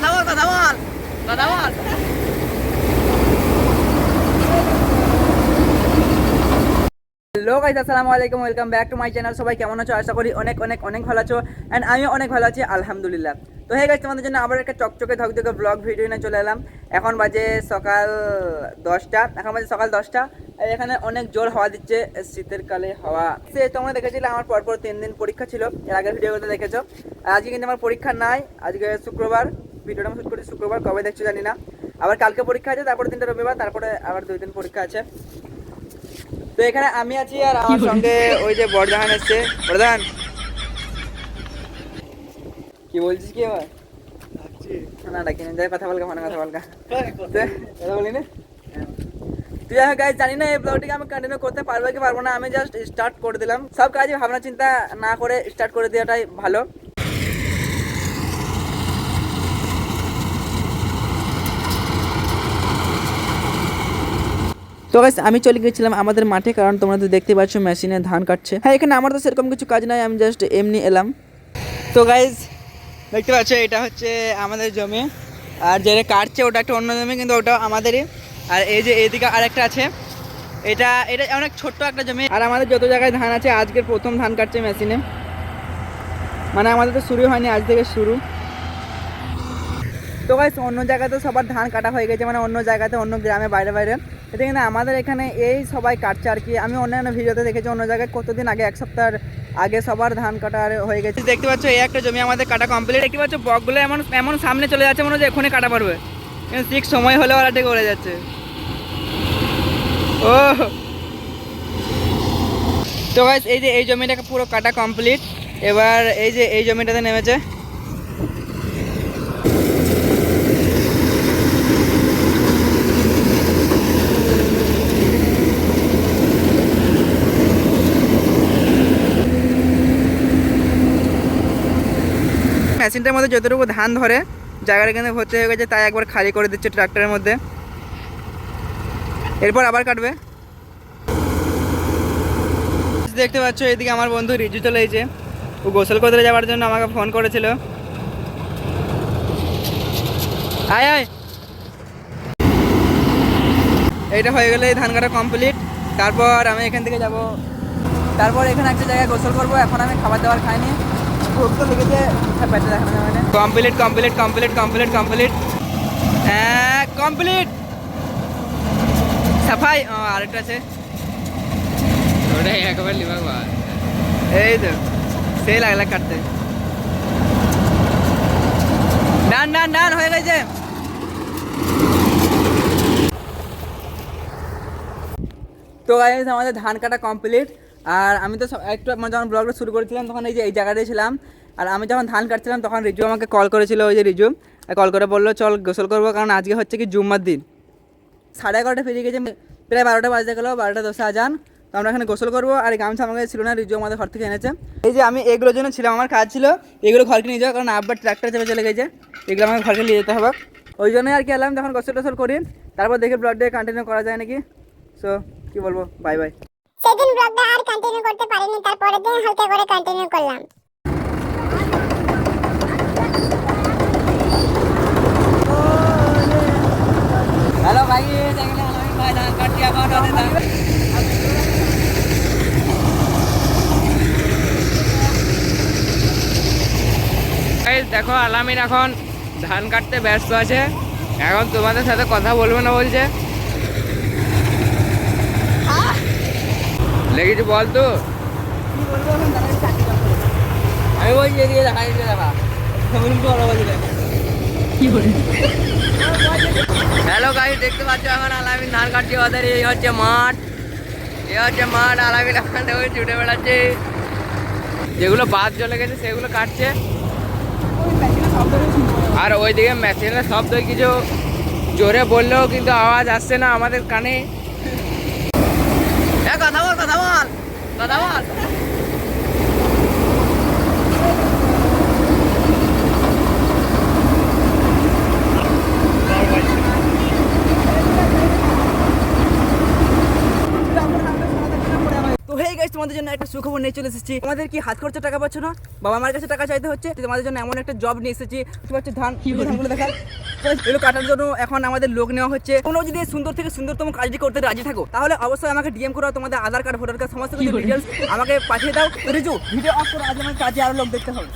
কথা বল। কথা hello guys আসসালামু আলাইকুম welcome back to my channel সবাই কেমন আছো? আশা করি অনেক অনেক অনেক ভালো আছো। অ্যান্ড আমিও অনেক ভালো আছি, আলহামদুলিল্লাহ। তো হয়ে গেছে তোমাদের জন্য আবার একটা চকচকে, ধকধকে ব্লগ ভিডিও নিয়ে চলে এলাম। এখন বাজে সকাল দশটা, এখন বাজে সকাল দশটা। এখানে অনেক জোর হাওয়া দিচ্ছে, শীতের কালে হাওয়া। সে তোমরা দেখেছিলে, আমার পরপর তিন দিন পরীক্ষা ছিল, এর আগের ভিডিওগুলো দেখেছ। আজকে কিন্তু আমার পরীক্ষা নাই, আজকে শুক্রবার। ভিডিওটা আমি শুট করছি শুক্রবার কবে দেখছ জানি না। আবার কালকে পরীক্ষা আছে তারপরে তিনটা রবিবার তারপরে আবার দুই দিন পরীক্ষা আছে। তো এখানে আমি আছি আর আমার সঙ্গে ওই যে বরদান এসছে। বরদান কি বলছিস কি আবার না ডাকি না। যাই কথা বলকা মানে কথা বলকা তে, কথা বলি না তুই যাই গাইজ জানি না এই ব্লগটিকে আমি কন্টিনিউ করতে পারব কি পারব না আমি জাস্ট স্টার্ট করে দিলাম। সব কাজে ভাবনা চিন্তা না করে স্টার্ট করে দেওয়াটাই ভালো। তো গাইস আমি চলে গেছিলাম আমাদের মাঠে, কারণ তোমরা তো দেখতে পাচ্ছ মেশিনে ধান কাটছে। হ্যাঁ এখানে আমার তো সেরকম কিছু কাজ নাই, আমি জাস্ট এমনি এলাম। তো গাইজ দেখতে পাচ্ছ, এটা হচ্ছে আমাদের জমি। আর যেটা কাটছে, ওটা একটা অন্য জমি, কিন্তু ওটা আমাদেরই। আর এই যে এইদিকে আরেকটা আছে, এটা এটা অনেক ছোট্ট একটা জমি। আর আমাদের যত জায়গায় ধান আছে, আজকের প্রথম ধান কাটছে মেশিনে। মানে আমাদের তো শুরু হয়নি, আজ থেকে শুরু। তো গাইস অন্য জায়গাতে সবার ধান কাটা হয়ে গেছে মানে অন্য জায়গাতে, অন্য গ্রামে বাইরে বাইরে। এটা কিন্তু আমাদের এখানে এই সবাই কাটছে আর কি। আমি অন্যান্য ভিডিওতে দেখেছি, অন্য জায়গায় কতদিন আগে, এক সপ্তাহ আগে সবার ধান কাটা আর হয়ে গেছে। দেখতে পাচ্ছ, এই একটা জমি আমাদের কাটা কমপ্লিট দেখতে পাচ্ছ, বকগুলো এমন এমন সামনে চলে যাচ্ছে, মনে হচ্ছে এখনই কাটা পারবে। কিন্তু ঠিক সময় হলে ওরা ঠিক উড়ে যাচ্ছে। ও। তো এই যে এই জমিটাকে পুরো কাটা কমপ্লিট এবার এই যে এই জমিটাতে নেমেছে। মেশিনটার মধ্যে যতটুকু ধান ধরে, জায়গাটা কিন্তু ভর্তি হয়ে গেছে, তাই একবার খালি করে দিচ্ছে ট্রাক্টরের মধ্যে। এরপর আবার কাটবে। দেখতে পাচ্ছ, এদিকে আমার বন্ধু রিজু চলে এসেছে। ও গোসল করতে যাওয়ার জন্য আমাকে ফোন করেছিল। আয় আয়। এইটা হয়ে গেলে ধান কাটা কমপ্লিট তারপর আমি এখান থেকে যাব। তারপর এখানে একটা জায়গায় গোসল করব। এখন আমি খাবার দাবার খাইনি। ভোগ তো লেগেছে পেটে দেখানো যাবে না। Complete complete complete complete complete হ্যাঁ কমপ্লিট সাফাই ও আরেকটা আছে। ওটাই একবার লিবা বাদ এই তো সেই লাগলা কাটতে। ডান ডান ডান হয়ে গেছে। তো আমাদের ধান কাটা কমপ্লিট আর আমি তো একটু মানে যখন ব্লগটা শুরু করেছিলাম, তখন এই যে এই জায়গাটায় ছিলাম, আর আমি যখন ধান কাটছিলাম, তখন রিজু আমাকে কল করেছিল, ওই যে রিজু। কল করে বলল, চল গোসল করব, কারণ আজকে হচ্ছে কি জুম্মার দিন। সাড়ে এগারোটা ফিরে গেছে, প্রায় বারোটা বাজতে গেলো, বারোটা দশে আজান। তো আমরা এখানে গোসল করব, আর গামছা আমাকে ছিল না, রিজু আমাদের ঘর থেকে এনেছে। এই যে আমি এগুলোর জন্য ছিলাম, আমার কাজ ছিল এগুলো ঘরকে নিয়ে যাওয়া, কারণ আব্বার ট্র্যাক্টর চেপে চলে গেছে। এগুলো আমাকে ঘরকে নিয়ে যেতে হবে। ওই জন্যই আর কি এলাম, যখন গোসল টোসল করি, তারপর দেখি ব্লড ডে কন্টিনিউ করা যায় নাকি। সো কি বলব? বাই বাই সেদিন ব্লগটা আর কন্টিনিউ করতে পারিনি তারপরের দিন হালকা করে কন্টিনিউ করলাম। হ্যালো ভাই দেখলে আমি ভাই ধান কাটছি এখন Guys, দেখো আলামিন এখন ধান কাটতে ব্যস্ত আছে। এখন তোমাদের সাথে কথা বলবে না বলছে। লেগেছে বল তো। আমি বলছি এদিকে দেখা এদিকে দেখা। হ্যালো গাইস দেখতে পাচ্ছ এখন আলামিন ধান কাটছে ওদের এই হচ্ছে মাঠ। এই হচ্ছে মাঠ আলামিন এখন দেখো ছুটে বেড়াচ্ছে। যেগুলো বাদ চলে গেছে সেগুলো কাটছে। আর ওইদিকে মেশিনের শব্দ কিছু জোরে বললেও কিন্তু আওয়াজ আসছে না আমাদের কানে। এ কথা বল কথা বল কথা বল তো গাইস তোমাদের জন্য একটা সুখবর নিয়ে চলে এসেছি। তোমাদের কি হাত খরচা টাকা পাচ্ছ না? বাবা মার কাছে টাকা চাইতে হচ্ছে তোমাদের জন্য এমন একটা জব নিয়ে এসেছি। বুঝতে পারছ? ধান এগুলো ধানগুলো দেখা এগুলো কাটার জন্য এখন আমাদের লোক নেওয়া হচ্ছে। কোনো যদি সুন্দর থেকে সুন্দরতম কাজটি করতে রাজি থাকো তাহলে অবশ্যই আমাকে ডিএম করো তোমাদের আধার কার্ড ভোটার কার্ড সমস্ত কিছু ডিটেলস আমাকে পাঠিয়ে দাও। রিজু ভিডিও অফ করো আজ আমার কাজে আরও লোক দেখতে হবে।